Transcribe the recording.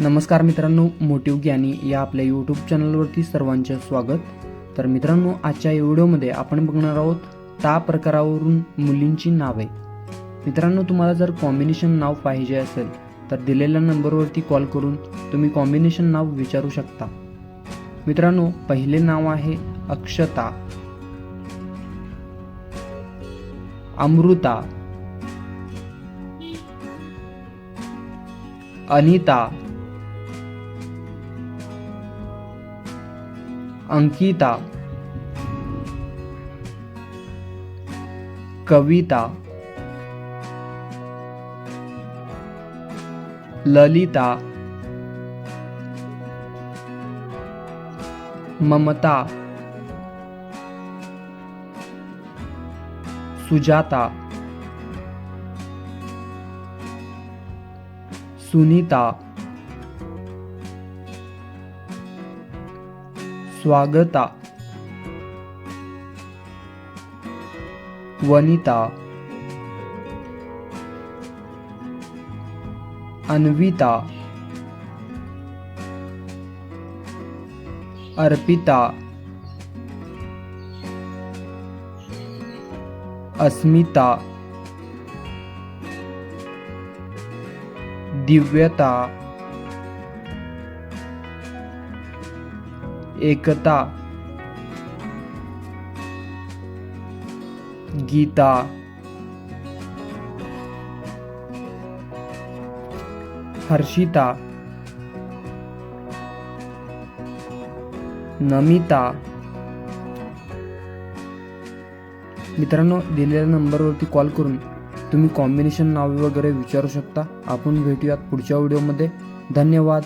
नमस्कार मित्रांनो मोटिव ज्ञानी या आपल्या यूट्यूब चॅनलवरती सर्वांचे स्वागत. तर मित्रांनो आजच्या या व्हिडिओमध्ये आपण बघणार आहोत ता प्रकारावरून मुलींची नावे. मित्रांनो तुम्हाला जर कॉम्बिनेशन नाव पाहिजे असेल तर दिलेल्या नंबरवरती कॉल करून तुम्ही कॉम्बिनेशन नाव विचारू शकता. मित्रांनो पहिले नाव आहे अक्षता. अमृता. अनिता. अंकिता। कविता। ललिता। ममता। सुजाता। सुनीता। स्वागता। वनिता। अन्विता। अर्पिता। अस्मिता। दिव्यता। एकता गीता हर्षिता नमिता. मित्रांनो दिलेल्या नंबरवरती कॉल करून तुम्ही कॉम्बिनेशन नावे वगैरे विचारू शकता. आपण भेटूयात पुढच्या व्हिडिओमध्ये धन्यवाद.